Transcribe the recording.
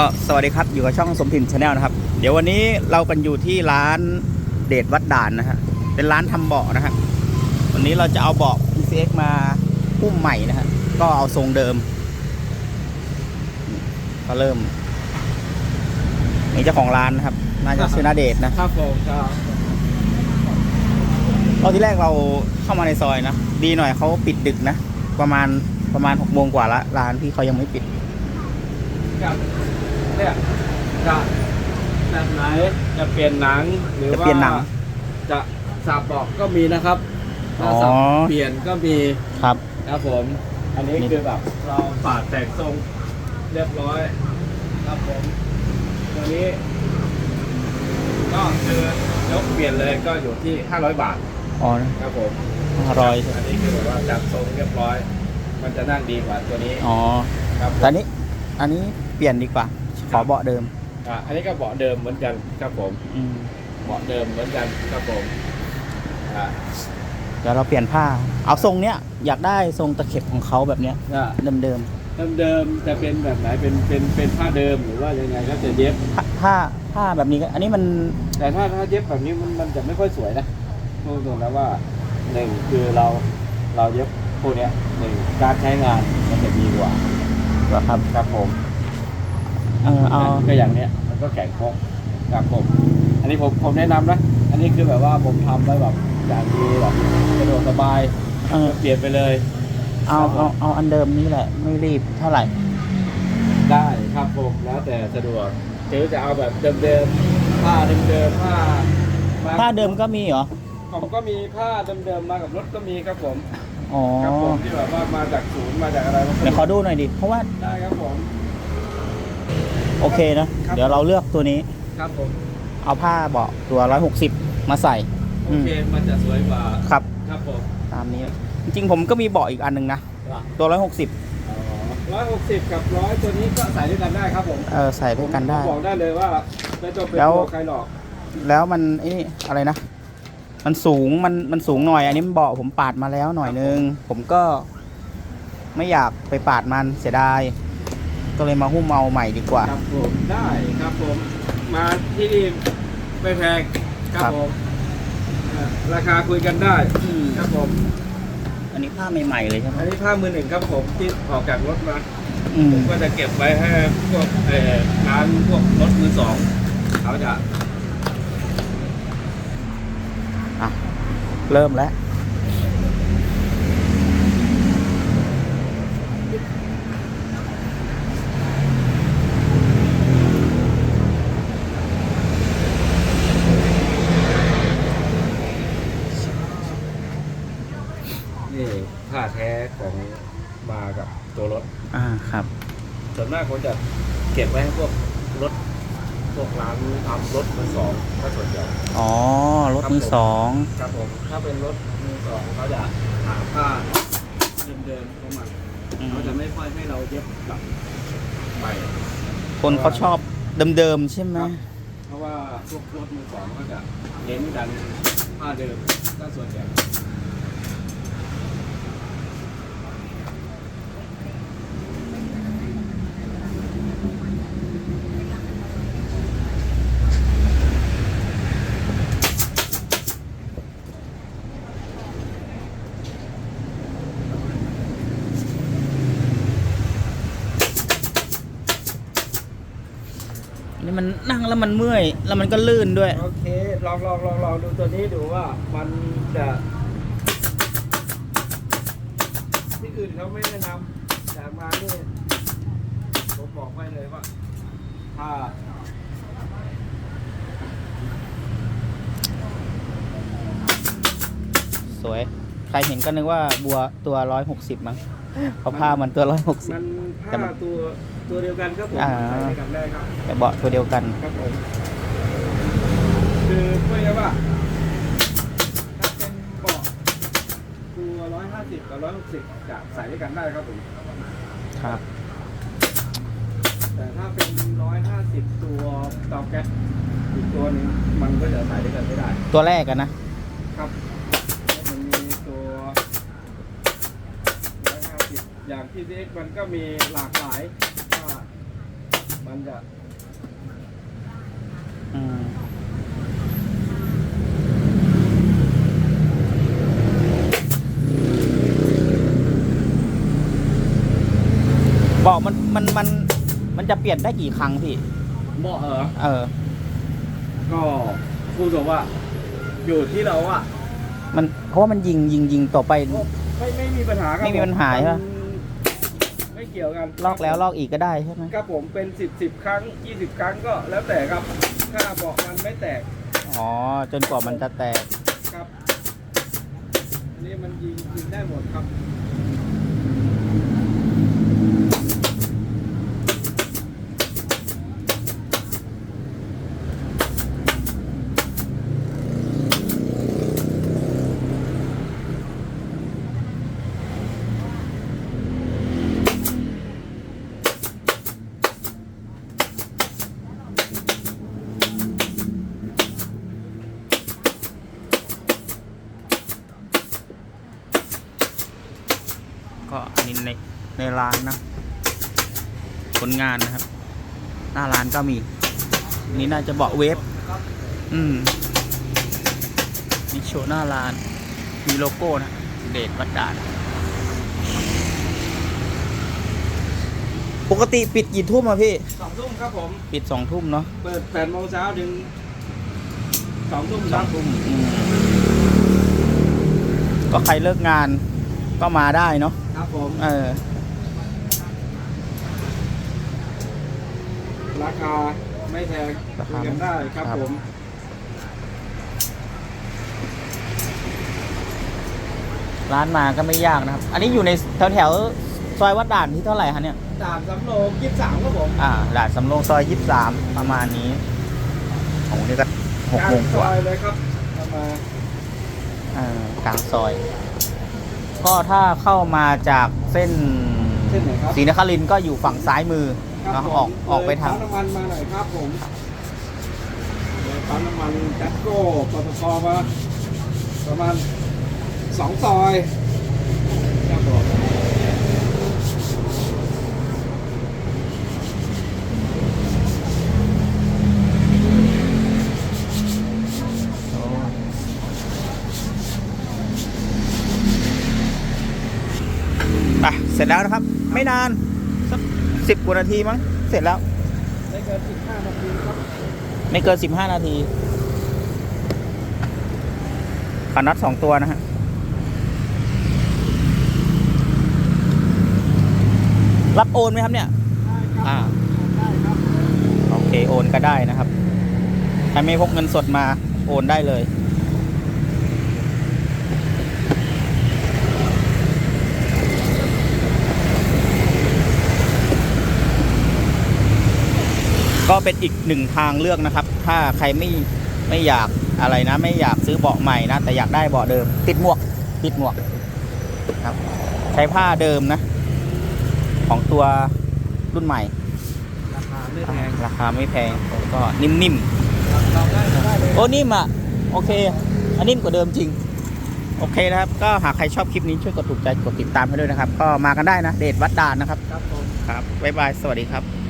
ก็สวัสดีครับอยู่กับช่องสมถิ่นชาแนลนะครับ เดี๋ยววันนี้เรากันอยู่ที่ร้านเดชวัดด่านนะฮะเป็นร้านทำเบาะนะฮะวันนี้เราจะเอาเบาะ PCX มาพุ่มใหม่นะฮะก็เอาทรงเดิม ก็เริ่ม นี่เจ้าของร้านนะครับน่าจะชื่อนาเดชนะครับผมครับตอนที่แรกเราเข้ามาในซอยนะดีหน่อยเขาปิดดึกนะประมาณประมาณหกโมงกว่าละร้านพี่เขายังไม่ปิดครับ เนี่ยจะแบบไหนจะเปลี่ยนหนังหรือจะว่าเปลี่ยนหนังจะสับบอกก็มีนะครับถ้าสับอ๋อ เปลี่ยนก็มีครับ ครับผม อันนี้นี่คือแบบเราปาดแต่งทรงเรียบร้อยครับผมตัวนี้ ก็คือยกเปลี่ยนเลยก็อยู่ที่ 500 บาทอ๋อครับผม ห้าร้อยอันนี้คือแบบว่าจัดทรงเรียบร้อย มันจะนั่งดีกว่าตัวนี้อ๋อครับผมแต่อันนี้ อันนี้เปลี่ยนดีกว่า ขอเบาะเดิมอะอันนี้ก็เบาะเดิมเหมือนกันครับผมอืมเบาะเดิมเหมือนกันครับผมอะเดี๋ยวเราเปลี่ยนผ้า เอาทรงเนี้ยอยากได้ทรงตะเข็บของเขาแบบเนี้ยอะเดิมเดิมๆจะเป็นแบบไหนเป็นเป็นเป็นผ้าเดิมหรือว่ายังไงก็จะเย็บ ๆผ้าผ้าผ้าแบบนี้ก็อันนี้มันแต่ถ้าถ้าเย็บแบบนี้มันมันจะไม่ค่อยสวยนะพูดตรงๆนะว่าหนึ่งคือเราเราเย็บพวกเนี้ยหนึ่งการใช้งานมันจะดีกว่า เหรอครับ ครับผม เออเอา ก็อย่างเนี้ยมันก็แข็งโค้งครับผม อันนี้ผมผมแนะนำนะ อันนี้คือแบบว่าผมทำไว้แบบอย่างดีแบบสะดวกสบายเออ เปลี่ยนไปเลย เอาเอาเอาอันเดิมนี่แหละ ไม่รีบเท่าไหร่ ได้ครับผมแล้วแต่สะดวกหรือจะเอาแบบเดิมๆผ้าเดิมๆผ้าผ้าเดิมก็มีเหรอ ผมก็มีผ้าเดิมๆมากับรถก็มีครับผมอ๋อ ครับผมที่แบบว่ามาจากศูนย์มาจากอะไรมันก็เดี๋ยวขอดูหน่อยดิ เพราะว่าได้ครับผม โอเคนะ ครับเดี๋ยวเราเลือกตัวนี้ ครับผมเอาผ้าเบาะตัว 160 มาใส่โอเคมันจะสวยกว่าครับ ครับผมตามนี้ จริงๆ ผมก็มีเบาะอีกอันหนึงนะ ตัว 160ร้อยหกสิบกับร้อยตัวนี้ก็ใส่ด้วยกันได้ครับผมเออใส่ด้วยกันได้ ผมบอกได้เลยว่าไม่ต้องเป็นแล้ว ตัวใครหรอกแล้วมันไอ้นี่อะไรนะ มันสูง มัน มันสูงหน่อย อันนี้มันเบาะผมปาดมาแล้วหน่อยนึง ผมก็ไม่อยากไปปาดมันเสียดาย ก็เลยมาหุ้มเอาใหม่ดีกว่า ครับผมได้ครับผมมาที่นี่ไม่แพงครับครับ ผมอ่าราคาคุยกันได้ครับผม อันนี้ผ้าใหม่ๆเลยใช่ไหมอันนี้ผ้ามือหนึ่งครับผมที่ออกจากรถมาอืมผมก็จะเก็บไว้ให้พวกเอ่อร้านพวกรถมือสองเขาจะอะเริ่มแล้ว นี่ผ้าแท้ของมากับตัวรถ อ่าครับ ส่วนมากผมจะ เก็บไว้ให้พวกรถพวกร้านทำรถมือสองก็ส่วนใหญ่อ๋อ รถมือสองครับผมถ้าเป็นรถมือสองเขาจะหาผ้าเดิมๆของมันอืมเขาจะไม่ค่อยให้เราเย็บแบบใหม่คนเขาชอบเดิมๆใช่ไหมครับเพราะว่าพวกรถมือสองก็จะเน้นกันผ้าเดิมก็ส่วนใหญ่ มันนั่งแล้วมันเมื่อย แล้วมันก็ลื่นด้วย โอเคลองลองลองลองดูตัวนี้ดูว่ามันจะที่อื่นเขาไม่แนะนำแต่มานี่ผมบอกไว้เลยว่า ถ้าสวย ใครเห็นก็นึกว่าบัวตัวร้อยหกสิบมั้ง เพราะผ้ามันตัวร้อยหกสิบ มันแต่ผ้ามันตัวตัวเดียวกันครับผมอ่า ใส่ด้วยกันได้ครับแต่เบาะตัวเดียวกัน ครับผมคือเพื่อว่าถ้าเป็นเบาะตัวร้อยห้าสิบกับร้อยหกสิบจะใส่ด้วยกันได้ครับผมครับ แต่ถ้าเป็นร้อยห้าสิบตัวเตาแก๊สอีกตัวหนึงมันก็จะใส่ด้วยกันไม่ได้ ตัวแรกกันนะ ครับมันมีตัวร้ อยห้าสิบอย่างที่เอ็กมันก็มีหลากหลายว่ามันมันจะอืมบอกมันมันมันมันจะเปลี่ยนได้กี่ครั้งพี่ เหมาะเหรอ เออ ก็พูดตรงว่า อยู่ที่เราอะมันเพราะว่ามันยิงยิงยิงต่อไป ไม่ไม่มีปัญหาครับไม่มีปัญหาใช่ปะ น ไม่เกี่ยวกันลอกแล้วลอกอีกก็ได้ใช่ไหมครับผมเป็นสิบสิบครั้งยี่สิบครั้งก็แล้วแต่ครับถ้าบอกมันไม่แตกอ๋อจนกว่ามันจะแตกครับอันนี่มันยิงยิงได้หมดครับ ก็อันนี้ในใน ร้านนะผลงานนะครับ หน้าร้านก็มี นี่น่าจะเบาะเวฟอืมมีโชว์หน้าร้าน มีโลโก้นะ เดชวัดดานปกติปิดกี่ทุ่มอะพี่ สองทุ่มครับผม ปิดสองทุ่มเนาะเปิดแปดโมงเช้าถึงสองทุ่มสคอรังบทุ่มอืมก็ใครเลิกงานก็มาได้เนาะ ครับผม เออ ราคาไม่แพงราคุคายกันได้ครับครับผม ร้านมาก็ไม่ยากนะครับ อันนี้อยู่ในแถวแถวๆซอยวัดด่านที่เท่าไหร่คะเนี่ยสามสำโรงยี่สิบสามครับผมอ่าด่านสำโรงซอยยี่สามประมาณนี้โอ้โหนี่ก็หกโมงกว่าลางซอยเลยครับเอามาเออกลางซอย ก็ถ้าเข้ามาจากเส้นเส้นไหนครับศรีนครินทร์ก็อยู่ฝั่งซ้ายมือ ครับเนาะผมออกออกไปทางเลยปั๊มน้ำมันมาหน่อยครับผมเลยปั๊มน้ำมันจัดโก้ปตทมาประมาณสองซอยครับผมไปเสร็จแล้วนะครับ ไม่นาน สักสิบกว่านาทีมั้ง เสร็จแล้วได้เกินสิบห้านาทีครับ ไม่เกินสิบห้านาทีขาน็อตสองตัวนะฮะ รับโอนไหมครับเนี่ยได้ครับอ่าได้ครับโอเค โอนก็ได้นะครับ ถ้าไม่พกเงินสดมา โอนได้เลย ก็เป็นอีกหนึ่งทางเลือกนะครับ ถ้าใครไม่ไม่อยากอะไรนะ ไม่อยากซื้อเบาะใหม่นะ แต่อยากได้เบาะเดิม ติดหมวก ติดหมวกครับ ใช้ผ้าเดิมนะ ของตัวรุ่นใหม่ ราคาไม่แพงราคาไม่แพงแล้วก็นิ่มเราได้ก็ได้เลยๆโอ้นิ่มอะ โอเค อันนิ่มกว่าเดิมจริง โอเคนะครับ ก็หากใครชอบคลิปนี้ช่วยกดถูกใจกดติดตามให้ด้วยนะครับ ก็มากันได้นะ เดทวัดดานนะครับ ครับผม ครับบ๊ายบาย สวัสดีครับ